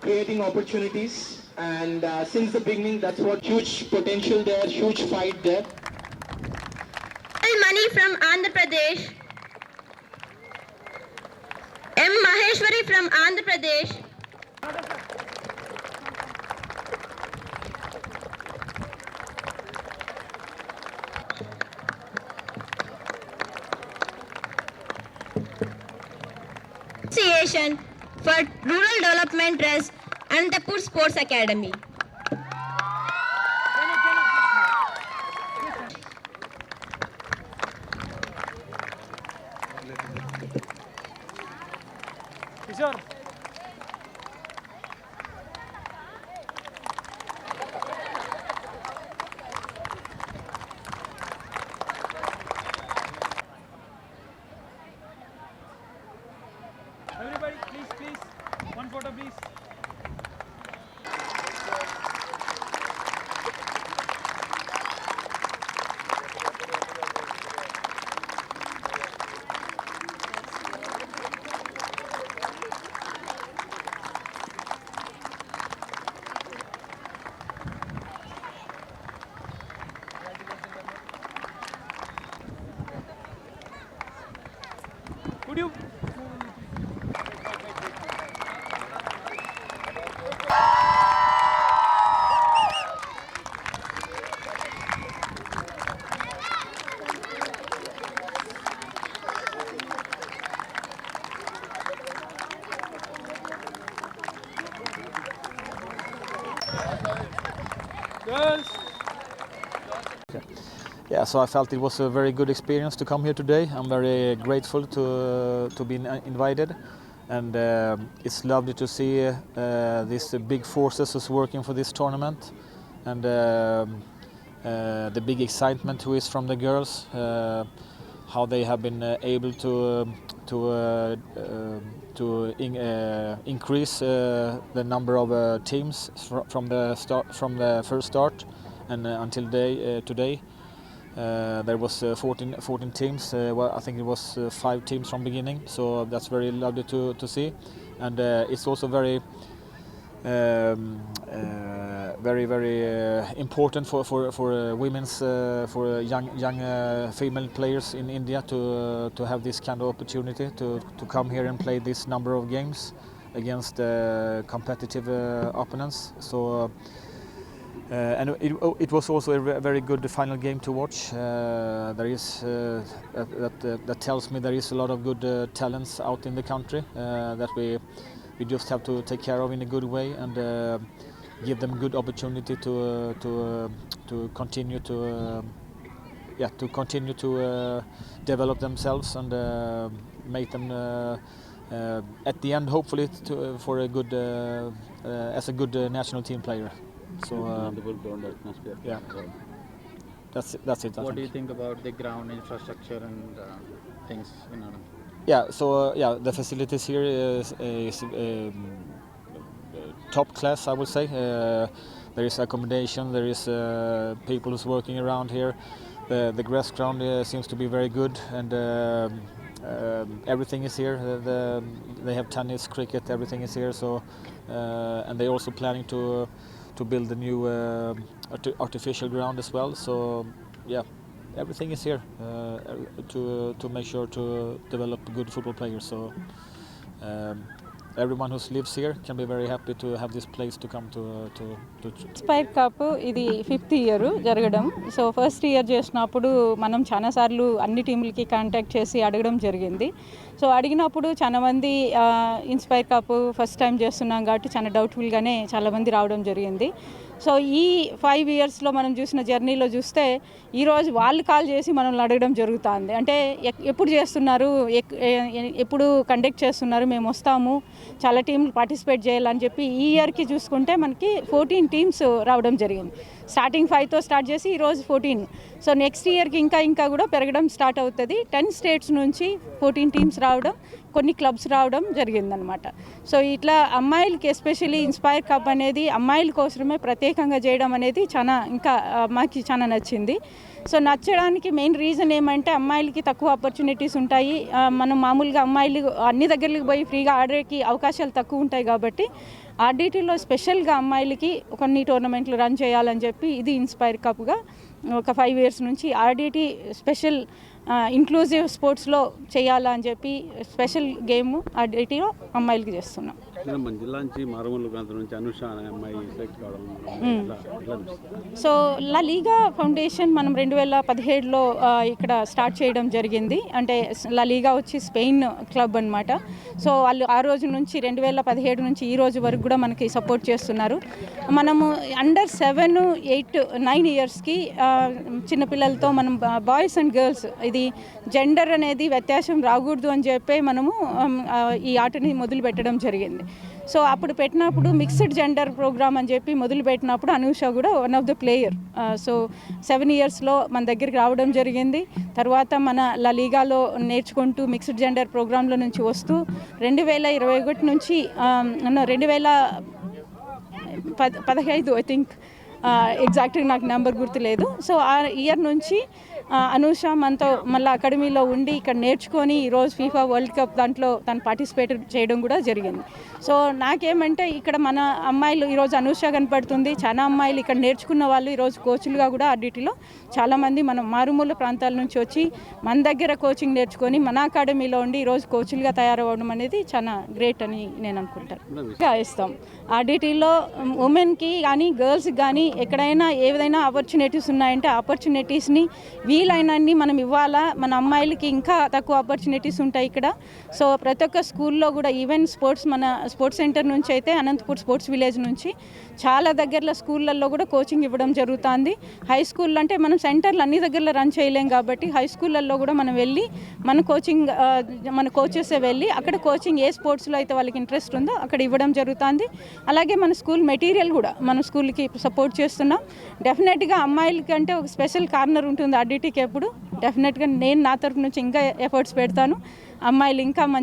Creating opportunities and uh, since the beginning that's what huge potential there, huge fight there. Money from Andhra Pradesh. M. Maheshwari from Andhra Pradesh. Association for Rural Development Trust and the Pur Sports Academy. Sure. you so I felt it was a very good experience to come here today. I'm very grateful to, uh, to be uh, invited and uh, it's lovely to see uh, these big forces is working for this tournament and uh, uh, the big excitement who is from the girls how they have been able to um, to to in, increase the number of teams fr from the start from the first start and until day today uh, there was uh, 14, 14, teams. Uh, well, I think it was uh, five teams from beginning, so that's very lovely to, to see, and uh, it's also very. Um, very very important for for for women's for young young female players in India to to have this kind of opportunity to to come here and play this number of games against competitive opponents. So uh, and it, oh, it, was also a very good final game to watch. Uh, there is uh, that, that, tells me there is a lot of good talents out in the country that we we just have to take care of in a good way and give them good opportunity to to to continue to yeah, to continue to uh, develop themselves and uh, make them uh, at the end, hopefully, to, for a good as a good national team player. So uh, Wonderful ground atmosphere. yeah, that's it, that's it. What do you think. about the ground infrastructure and uh, things in Anand? Yeah. So uh, yeah, the facilities here is, is um, top class, I would say. Uh, there is accommodation. There is uh, people who's working around here. The the grass ground uh, seems to be very good, and um, um, everything is here. The, the, they have tennis, cricket, everything is here. So, uh, and they're also planning to. Uh, to build a new uh, artificial ground as well. So yeah, everything is here uh, to to make sure to develop good football players. So. everyone who lives here can be very happy to have this place to come to to to spire cup ఇది fifth year జరగడం so first year చేసినప్పుడు మనం చాలా సార్లు అన్ని టీములకి contact చేసి అడగడం జరిగింది సో అడిగినప్పుడు చాలామంది ఇన్స్పైర్ కప్ ఫస్ట్ టైం చేస్తున్నాం కాబట్టి చాలా డౌట్ఫుల్గానే చాలామంది రావడం జరిగింది సో ఈ ఫైవ్ ఇయర్స్లో మనం చూసిన జర్నీలో చూస్తే ఈరోజు వాళ్ళు కాల్ చేసి మనల్ని అడగడం జరుగుతుంది అంటే ఎప్పుడు చేస్తున్నారు ఎప్పుడు కండక్ట్ చేస్తున్నారు మేము వస్తాము చాలా టీంలు పార్టిసిపేట్ చేయాలని చెప్పి ఈ ఇయర్కి చూసుకుంటే మనకి ఫోర్టీన్ టీమ్స్ రావడం జరిగింది స్టార్టింగ్ ఫైవ్తో స్టార్ట్ చేసి ఈరోజు ఫోర్టీన్ సో నెక్స్ట్ ఇయర్కి ఇంకా ఇంకా కూడా పెరగడం స్టార్ట్ అవుతుంది టెన్ స్టేట్స్ నుంచి ఫోర్టీన్ టీమ్స్ రావడం కొన్ని క్లబ్స్ రావడం జరిగిందనమాట సో ఇట్లా అమ్మాయిలకి ఎస్పెషలీ ఇన్స్పైర్ కప్ అనేది అమ్మాయిల కోసమే ప్రత్యేకంగా చేయడం అనేది చాలా ఇంకా మాకు చాలా నచ్చింది సో నచ్చడానికి మెయిన్ రీజన్ ఏమంటే అమ్మాయిలకి తక్కువ ఆపర్చునిటీస్ ఉంటాయి మనం మామూలుగా అమ్మాయిలు అన్ని దగ్గరికి పోయి ఫ్రీగా ఆడేకి అవకాశాలు తక్కువ ఉంటాయి కాబట్టి ఆర్డీటీలో స్పెషల్గా అమ్మాయిలకి కొన్ని టోర్నమెంట్లు రన్ చేయాలని చెప్పి ఇది ఇన్స్పైర్ కప్గా ఒక ఫైవ్ ఇయర్స్ నుంచి ఆర్డీటీ స్పెషల్ ఇంక్లూజివ్ స్పోర్ట్స్లో చేయాలని చెప్పి స్పెషల్ గేమ్ డేటీలో అమ్మాయిలకి చేస్తున్నాం మన జిల్లా నుంచి మారుమూల ప్రాంతం నుంచి అనే అమ్మాయి సెలెక్ట్ కావడం సో లలీగా ఫౌండేషన్ మనం రెండు వేల పదిహేడులో ఇక్కడ స్టార్ట్ చేయడం జరిగింది అంటే లలీగా వచ్చి స్పెయిన్ క్లబ్ అనమాట సో వాళ్ళు ఆ రోజు నుంచి రెండు వేల పదిహేడు నుంచి ఈ రోజు వరకు కూడా మనకి సపోర్ట్ చేస్తున్నారు మనము అండర్ సెవెన్ ఎయిట్ నైన్ ఇయర్స్కి చిన్నపిల్లలతో మనం బాయ్స్ అండ్ గర్ల్స్ ఇది జెండర్ అనేది వ్యత్యాసం రాకూడదు అని చెప్పి మనము ఈ ఆటని మొదలు పెట్టడం జరిగింది సో అప్పుడు పెట్టినప్పుడు మిక్స్డ్ జెండర్ ప్రోగ్రామ్ అని చెప్పి మొదలు పెట్టినప్పుడు అనూష కూడా one of the player so seven ఇయర్స్లో మన దగ్గరికి రావడం జరిగింది తర్వాత మన లలీగాలో నేర్చుకుంటూ మిక్స్డ్ జెండర్ ప్రోగ్రాంలో నుంచి వస్తూ రెండు వేల ఇరవై ఒకటి నుంచి రెండు వేల పదహైదు ఐ థింక్ ఎగ్జాక్ట్గా నాకు నెంబర్ గుర్తులేదు సో ఆ ఇయర్ నుంచి అనూష మనతో మళ్ళీ అకాడమీలో ఉండి ఇక్కడ నేర్చుకొని ఈరోజు ఫీఫా వరల్డ్ కప్ దాంట్లో తను పార్టిసిపేట్ చేయడం కూడా జరిగింది సో నాకేమంటే ఇక్కడ మన అమ్మాయిలు ఈరోజు అనూష కనపడుతుంది చాలా అమ్మాయిలు ఇక్కడ నేర్చుకున్న వాళ్ళు ఈరోజు కోచ్లుగా కూడా ఆర్డిటీలో చాలామంది మనం మారుమూల ప్రాంతాల నుంచి వచ్చి మన దగ్గర కోచింగ్ నేర్చుకొని మన అకాడమీలో ఉండి ఈరోజు కోచ్లుగా తయారవడం అనేది చాలా గ్రేట్ అని నేను అనుకుంటాను ఇస్తాం ఆర్డిటీలో ఉమెన్కి కానీ గర్ల్స్కి కానీ ఎక్కడైనా ఏదైనా ఆపర్చునిటీస్ ఉన్నాయంటే ఆపర్చునిటీస్ని వీ వీలైనన్ని మనం ఇవ్వాలా మన అమ్మాయిలకి ఇంకా తక్కువ ఆపర్చునిటీస్ ఉంటాయి ఇక్కడ సో ప్రతి ఒక్క స్కూల్లో కూడా ఈవెన్ స్పోర్ట్స్ మన స్పోర్ట్స్ సెంటర్ నుంచి అయితే అనంతపూర్ స్పోర్ట్స్ విలేజ్ నుంచి చాలా దగ్గరలో స్కూళ్ళల్లో కూడా కోచింగ్ ఇవ్వడం జరుగుతుంది హై స్కూల్ అంటే మనం సెంటర్లు అన్ని దగ్గరలో రన్ చేయలేం కాబట్టి హై స్కూళ్ళల్లో కూడా మనం వెళ్ళి మన కోచింగ్ మన కోచెస్ వెళ్ళి అక్కడ కోచింగ్ ఏ స్పోర్ట్స్లో అయితే వాళ్ళకి ఇంట్రెస్ట్ ఉందో అక్కడ ఇవ్వడం జరుగుతుంది అలాగే మన స్కూల్ మెటీరియల్ కూడా మన స్కూల్కి సపోర్ట్ చేస్తున్నాం డెఫినెట్గా అంటే ఒక స్పెషల్ కార్నర్ ఉంటుంది అడిటి ఇంటికి ఎప్పుడు డెఫినెట్గా నేను నా తరఫు నుంచి ఇంకా ఎఫర్ట్స్ పెడతాను అమ్మాయిలు ఇంకా మంచి